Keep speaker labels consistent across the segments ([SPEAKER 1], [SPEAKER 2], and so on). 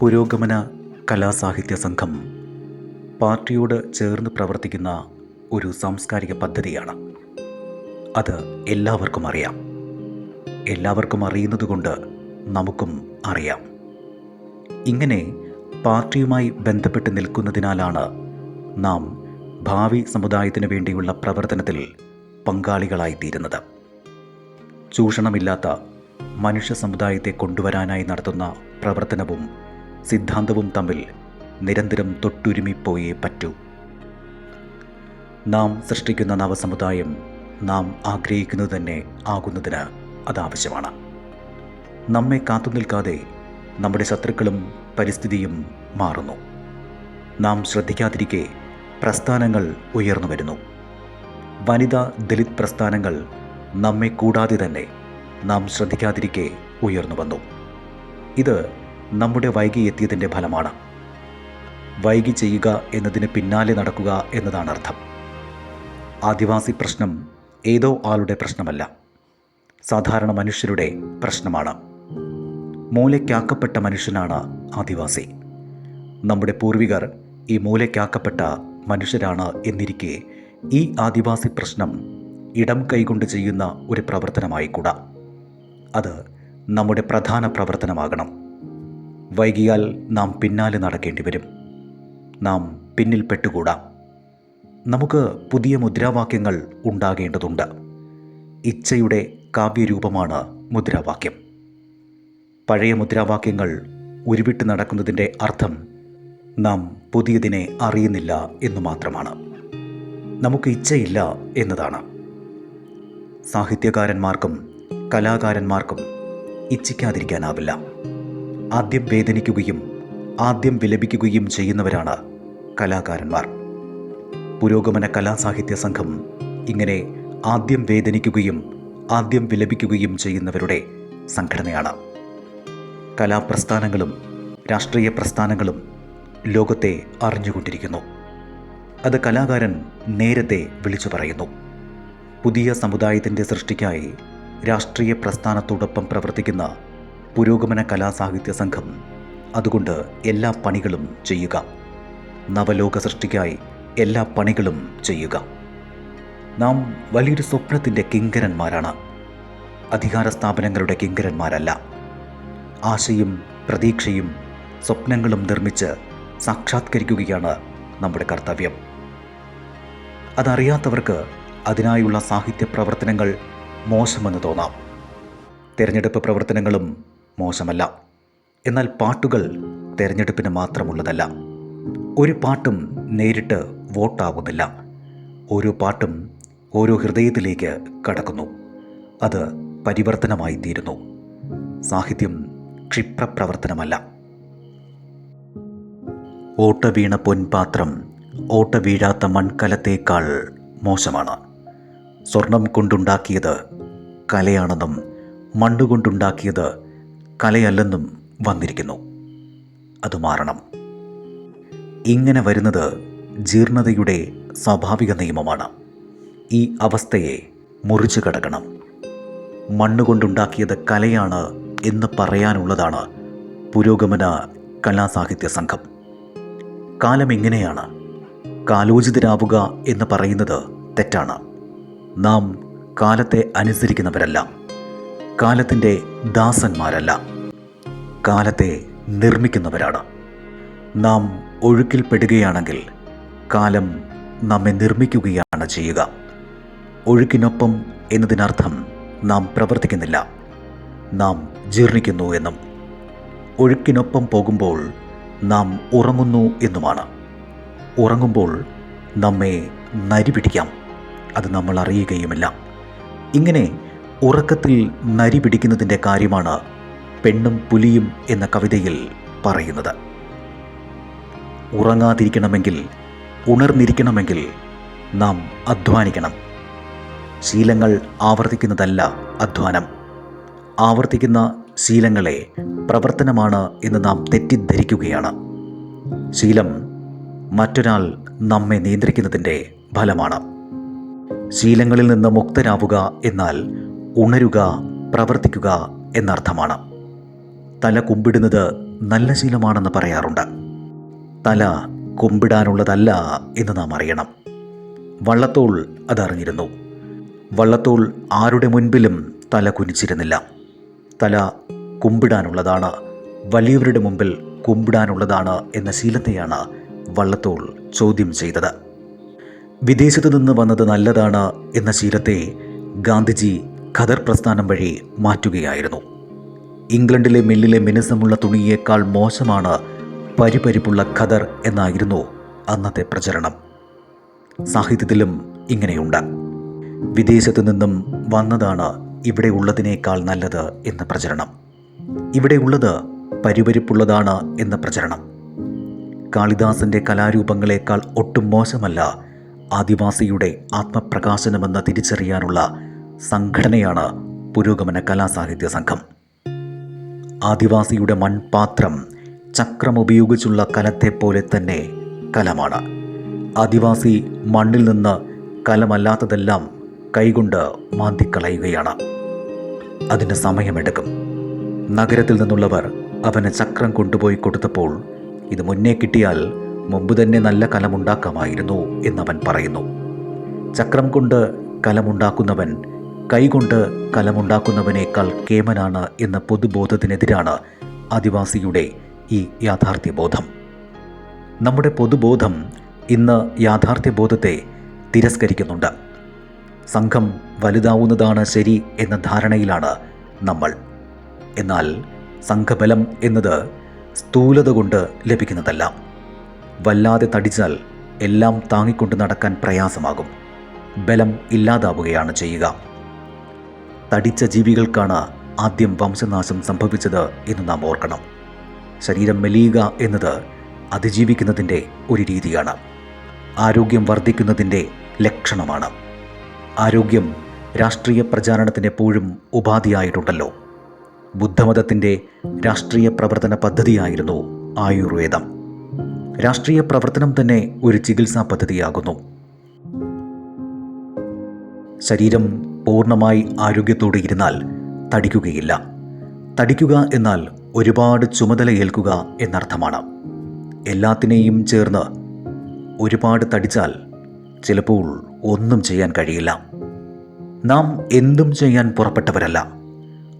[SPEAKER 1] പുരോഗമന കലാസാഹിത്യ സംഘം പാർട്ടിയോട് ചേർന്ന് പ്രവർത്തിക്കുന്ന ഒരു സാംസ്കാരിക പദ്ധതിയാണ്. അത് എല്ലാവർക്കും അറിയാം. എല്ലാവർക്കും അറിയുന്നതുകൊണ്ട് നമുക്കും അറിയാം. ഇങ്ങനെ പാർട്ടിയുമായി ബന്ധപ്പെട്ട് നിൽക്കുന്നതിനാലാണ് നാം ഭാവി സമുദായത്തിന് വേണ്ടിയുള്ള പ്രവർത്തനത്തിൽ പങ്കാളികളായിത്തീരുന്നത് ചൂഷണമില്ലാത്ത മനുഷ്യ സമുദായത്തെ കൊണ്ടുവരാനായി നടത്തുന്ന പ്രവർത്തനവും സിദ്ധാന്തവും തമ്മിൽ നിരന്തരം തൊട്ടുരുമിപ്പോയേ പറ്റൂ. നാം സൃഷ്ടിക്കുന്ന നവസമുദായം നാം ആഗ്രഹിക്കുന്നത് തന്നെ ആകുന്നതിന് അതാവശ്യമാണ്. നമ്മെ കാത്തു നിൽക്കാതെ നമ്മുടെ ശത്രുക്കളും പരിസ്ഥിതിയും മാറുന്നു. നാം ശ്രദ്ധിക്കാതിരിക്കെ പ്രസ്ഥാനങ്ങൾ ഉയർന്നു വരുന്നു. വനിതാ ദലിത് പ്രസ്ഥാനങ്ങൾ നമ്മെ കൂടാതെ തന്നെ നാം ശ്രദ്ധിക്കാതിരിക്കെ ഉയർന്നു വന്നു. ഇത് നമ്മുടെ വൈകി എത്തിയതിന്റെ ഫലമാണ്. വൈകി ചെയ്യുക എന്നതിന് പിന്നാലെ നടക്കുക എന്നതാണ് അർത്ഥം. ആദിവാസി പ്രശ്നം ഏതോ ആളുടെ പ്രശ്നമല്ല. സാധാരണ മനുഷ്യരുടെ പ്രശ്നമാണ്. മൂലയ്ക്കാക്കപ്പെട്ട മനുഷ്യനാണ് ആദിവാസി. നമ്മുടെ പൂർവികർ ഈ മൂലയ്ക്കാക്കപ്പെട്ട മനുഷ്യരാണ് എന്നിരിക്കെ ഈ ആദിവാസി പ്രശ്നം ഇടം കൈകൊണ്ട് ചെയ്യുന്ന ഒരു പ്രവർത്തനമായിക്കൂടാ. അത് നമ്മുടെ പ്രധാന പ്രവർത്തനമാകണം. വൈകിയാൽ നാം പിന്നാലെ നടക്കേണ്ടി വരും. നാം പിന്നിൽ പെട്ടുകൂടാ. നമുക്ക് പുതിയ മുദ്രാവാക്യങ്ങൾ ഉണ്ടാകേണ്ടതുണ്ട്. ഇച്ഛയുടെ കാവ്യരൂപമാണ് മുദ്രാവാക്യം. പഴയ മുദ്രാവാക്യങ്ങൾ ഉരുവിട്ട് നടക്കുന്നതിന്റെ അർത്ഥം നാം പുതിയതിനെ അറിയുന്നില്ല എന്നു മാത്രമാണ്. നമുക്ക് ഇച്ഛയില്ല എന്നതാണ്. സാഹിത്യകാരന്മാർക്കും കലാകാരന്മാർക്കും ഇച്ഛിക്കാതിരിക്കാനാവില്ല. ആദ്യം വേദനിക്കുകയും ആദ്യം വിലപിക്കുകയും ചെയ്യുന്നവരാണ് കലാകാരന്മാർ. പുരോഗമന കലാസാഹിത്യ സംഘം ഇങ്ങനെ ആദ്യം വേദനിക്കുകയും ആദ്യം വിലപിക്കുകയും ചെയ്യുന്നവരുടെ സംഘടനയാണ്. കലാപ്രസ്ഥാനങ്ങളും രാഷ്ട്രീയ പ്രസ്ഥാനങ്ങളും ലോകത്തെ അറിഞ്ഞുകൊണ്ടിരിക്കുന്നു. അത് കലാകാരൻ നേരത്തെ വിളിച്ചു പറയുന്നു. പുതിയ സമുദായത്തിന്റെ സൃഷ്ടിക്കായി രാഷ്ട്രീയ പ്രസ്ഥാനത്തോടൊപ്പം പ്രവർത്തിക്കുന്ന പുരോഗമന കലാസാഹിത്യ സംഘം അതുകൊണ്ട് എല്ലാ പണികളും ചെയ്യുക. നവലോക സൃഷ്ടിക്കായി എല്ലാ പണികളും ചെയ്യുക. നാം വലിയൊരു സ്വപ്നത്തിന്റെ കിങ്കരന്മാരാണ്. അധികാര സ്ഥാപനങ്ങളുടെ കിങ്കരന്മാരല്ല. ആശയും പ്രതീക്ഷയും സ്വപ്നങ്ങളും നിർമ്മിച്ച് സാക്ഷാത്കരിക്കുകയാണ് നമ്മുടെ കർത്തവ്യം. അതറിയാത്തവർക്ക് അതിനായുള്ള സാഹിത്യ പ്രവർത്തനങ്ങൾ മോശമെന്ന് തോന്നാം. തിരഞ്ഞെടുപ്പ് പ്രവർത്തനങ്ങളും മോശമല്ല. എന്നാൽ പാട്ടുകൾ തിരഞ്ഞെടുപ്പിന് മാത്രമുള്ളതല്ല. ഒരു പാട്ടും നേരിട്ട് വോട്ടാവുന്നില്ല. ഓരോ പാട്ടും ഓരോ ഹൃദയത്തിലേക്ക് കടക്കുന്നു. അത് പരിവർത്തനമായി തീരുന്നു. സാഹിത്യം ക്ഷിപ്രപ്രവർത്തനമല്ല. ഓട്ട വീണ പൊൻപാത്രം ഓട്ട വീഴാത്ത മൺകലത്തേക്കാൾ മോശമാണ്. സ്വർണം കൊണ്ടുണ്ടാക്കിയത് കലയാണെന്നും മണ്ണുകൊണ്ടുണ്ടാക്കിയത് കലയല്ലെന്നും വന്നിരിക്കുന്നു. അത് മാറണം. ഇങ്ങനെ വരുന്നത് ജീർണതയുടെ സ്വാഭാവിക നിയമമാണ്. ഈ അവസ്ഥയെ മുറിച്ചു കടക്കണം. മണ്ണുകൊണ്ടുണ്ടാക്കിയത് കലയാണ് എന്ന് പറയാനുള്ളതാണ് പുരോഗമന കലാസാഹിത്യ സംഘം. കാലം എങ്ങനെയാണ് കാലോചിതരാവുക എന്ന് പറയുന്നത് തെറ്റാണ്. നാം കാലത്തെ അനുസരിക്കുന്നവരല്ല. കാലത്തിന്റെ ദാസന്മാരല്ല. കാലത്തെ നിർമ്മിക്കുന്നവരാണ്. നാം ഒഴുക്കിൽപ്പെടുകയാണെങ്കിൽ കാലം നമ്മെ നിർമ്മിക്കുകയാണ് ചെയ്യുക. ഒഴുക്കിനൊപ്പം എന്നതിനർത്ഥം നാം പ്രവർത്തിക്കുന്നില്ല. നാം ജീർണിക്കുന്നു എന്നും ഒഴുക്കിനൊപ്പം പോകുമ്പോൾ നാം ഉറങ്ങുന്നു എന്നുമാണ്. ഉറങ്ങുമ്പോൾ നമ്മെ നരിപിടിക്കാം അത് നമ്മൾ അറിയുകയുമില്ല. ഇങ്ങനെ ഉറക്കത്തിൽ നരി പിടിക്കുന്നതിന്റെ കാര്യമാണ് പെണ്ണും പുലിയും എന്ന കവിതയിൽ പറയുന്നത്. ഉറങ്ങാതിരിക്കണമെങ്കിൽ ഉണർന്നിരിക്കണമെങ്കിൽ നാം അധ്വാനിക്കണം. ശീലങ്ങൾ ആവർത്തിക്കുന്നതല്ല അധ്വാനം. ആവർത്തിക്കുന്ന ശീലങ്ങളെ പ്രവർത്തനമാണ് എന്ന് നാം തെറ്റിദ്ധരിക്കുകയാണ്. ശീലം മറ്റൊരാൾ നമ്മെ നിയന്ത്രിക്കുന്നതിന്റെ ഫലമാണ്. ശീലങ്ങളിൽ നിന്ന് മുക്തരാവുക എന്നാൽ ഉണരുക പ്രവർത്തിക്കുക എന്നർത്ഥമാണ്. തല കുമ്പിടുന്നത് നല്ല ശീലമാണെന്ന് പറയാറുണ്ട്. തല കുമ്പിടാനുള്ളതല്ല എന്ന് നാം അറിയണം. വള്ളത്തോൾ അതറിഞ്ഞിരുന്നു. വള്ളത്തോൾ ആരുടെ മുൻപിലും തല കുനിച്ചിരുന്നില്ല. തല കുമ്പിടാനുള്ളതാണ് വലിയവരുടെ മുമ്പിൽ കുമ്പിടാനുള്ളതാണ് എന്ന ശീലത്തെയാണ് വള്ളത്തോൾ ചോദ്യം ചെയ്തത്. വിദേശത്തു നിന്ന് വന്നത് നല്ലതാണ് എന്ന ശീലത്തെ ഗാന്ധിജി ഖദർ പ്രസ്ഥാനം വഴി മാറ്റുകയായിരുന്നു. ഇംഗ്ലണ്ടിലെ മില്ലിലെ മിനുസമുള്ള തുണിയേക്കാൾ മോശമാണ് പരിപരിപ്പുള്ള ഖദർ എന്നായിരുന്നു അന്നത്തെ പ്രചരണം. സാഹിത്യത്തിലും ഇങ്ങനെയുണ്ട്. വിദേശത്തു നിന്നും വന്നതാണ് ഇവിടെ ഉള്ളതിനേക്കാൾ നല്ലത് എന്ന പ്രചരണം. ഇവിടെ ഉള്ളത് പരിപരിപ്പുള്ളതാണ് എന്ന പ്രചരണം. കാളിദാസന്റെ കലാരൂപങ്ങളെക്കാൾ ഒട്ടും മോശമല്ല ആദിവാസിയുടെ ആത്മപ്രകാശനമെന്ന് തിരിച്ചറിയാനുള്ള സംഘടനയാണ് പുരോഗമന കലാസാഹിത്യ സംഘം. ആദിവാസിയുടെ മൺപാത്രം ചക്രം ഉപയോഗിച്ചുള്ള കലത്തെപ്പോലെ തന്നെ കലമാണ്. ആദിവാസി മണ്ണിൽ നിന്ന് കലമല്ലാത്തതെല്ലാം കൈകൊണ്ട് മാന്തിക്കളയുകയാണ്. അതിന് സമയമെടുക്കും. നഗരത്തിൽ നിന്നുള്ളവർ അവന് ചക്രം കൊണ്ടുപോയി കൊടുത്തപ്പോൾ ഇത് മുന്നേ കിട്ടിയാൽ മുമ്പ് തന്നെ നല്ല കലമുണ്ടാക്കാമായിരുന്നു എന്നവൻ പറയുന്നു. ചക്രം കൊണ്ട് കലമുണ്ടാക്കുന്നവൻ കൈകൊണ്ട് കലമുണ്ടാക്കുന്നവനേക്കാൾ കേമനാണ് എന്ന പൊതുബോധത്തിനെതിരാണ് ആദിവാസിയുടെ ഈ യാഥാർത്ഥ്യബോധം. നമ്മുടെ പൊതുബോധം ഇന്ന് യാഥാർത്ഥ്യബോധത്തെ തിരസ്കരിക്കുന്നുണ്ട്. സംഘം വലുതാവുന്നതാണ് ശരി എന്ന ധാരണയിലാണ് നമ്മൾ. എന്നാൽ സംഘബലം എന്നത് സ്ഥൂലത കൊണ്ട് ലഭിക്കുന്നതല്ല. വല്ലാതെ തടിച്ചാൽ എല്ലാം താങ്ങിക്കൊണ്ട് നടക്കാൻ പ്രയാസമാകും. ബലം ഇല്ലാതാവുകയാണ് ചെയ്യുക. തടിച്ച ജീവികൾക്കാണ് ആദ്യം വംശനാശം സംഭവിച്ചത് എന്ന് നാം ഓർക്കണം. ശരീരം മെലിയുക എന്നത് അതിജീവിക്കുന്നതിന്റെ ഒരു രീതിയാണ്. ആരോഗ്യം വർദ്ധിക്കുന്നതിന്റെ ലക്ഷണമാണ്. ആരോഗ്യം രാഷ്ട്രീയ പ്രചാരണത്തിന് എപ്പോഴും ഉപാധിയായിട്ടുണ്ടല്ലോ. ബുദ്ധമതത്തിന്റെ രാഷ്ട്രീയ പ്രവർത്തന പദ്ധതിയായിരുന്നു ആയുർവേദം. രാഷ്ട്രീയ പ്രവർത്തനം തന്നെ ഒരു ചികിത്സാ പദ്ധതിയാകുന്നു. ശരീരം പൂർണമായി ആരോഗ്യത്തോടെ ഇരുന്നാൽ തടിക്കുകയില്ല. തടിക്കുക എന്നാൽ ഒരുപാട് ചുമതല ഏൽക്കുക എന്നർത്ഥമാണ്. എല്ലാത്തിനെയും ചേർന്ന് ഒരുപാട് തടിച്ചാൽ ചിലപ്പോൾ ഒന്നും ചെയ്യാൻ കഴിയില്ല. നാം എന്തും ചെയ്യാൻ പുറപ്പെട്ടവരല്ല.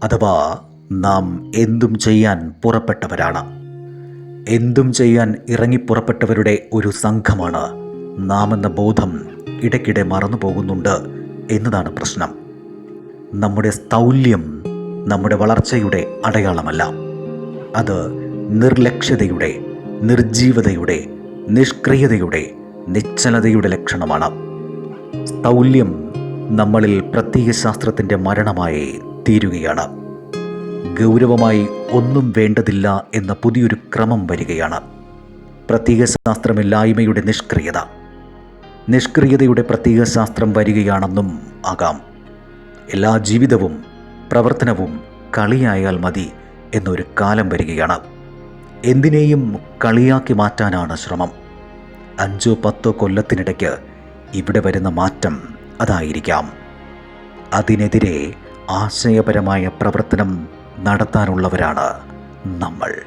[SPEAKER 1] അഥവാ നാം എന്തും ചെയ്യാൻ പുറപ്പെട്ടവരാണ്. എന്തും ചെയ്യാൻ ഇറങ്ങിപ്പുറപ്പെട്ടവരുടെ ഒരു സംഘമാണ് നാമെന്ന ബോധം ഇടയ്ക്കിടെ മറന്നു പോകുന്നുണ്ട് എന്നതാണ് പ്രശ്നം. നമ്മുടെ സ്ഥൗല്യം നമ്മുടെ വളർച്ചയുടെ അടയാളമല്ല. അത് നിർലക്ഷ്യതയുടെ നിർജീവതയുടെ നിഷ്ക്രിയതയുടെ നിശ്ചലതയുടെ ലക്ഷണമാണ്. സ്ഥൗല്യം നമ്മളിൽ പ്രത്യയശാസ്ത്രത്തിന്റെ മരണമായി തീരുകയാണ്. ഗൗരവമായി ഒന്നും വേണ്ടതില്ല എന്ന പുതിയൊരു ക്രമം വരികയാണ്. പ്രത്യയശാസ്ത്രമില്ലായ്മയുടെ നിഷ്ക്രിയത. നിഷ്ക്രിയതയുടെ പ്രത്യയശാസ്ത്രം വരികയാണെന്നും ആകാം. എല്ലാ ജീവിതവും പ്രവർത്തനവും കളിയായാൽ മതി എന്നൊരു കാലം വരികയാണ്. എന്തിനേയും കളിയാക്കി മാറ്റാനാണ് ശ്രമം. അഞ്ചോ പത്തോ കൊല്ലത്തിനിടയ്ക്ക് ഇവിടെ വരുന്ന മാറ്റം അതായിരിക്കാം. അതിനെതിരെ ആശയപരമായ പ്രവർത്തനം നടത്താനുള്ളവരാണ് നമ്മൾ.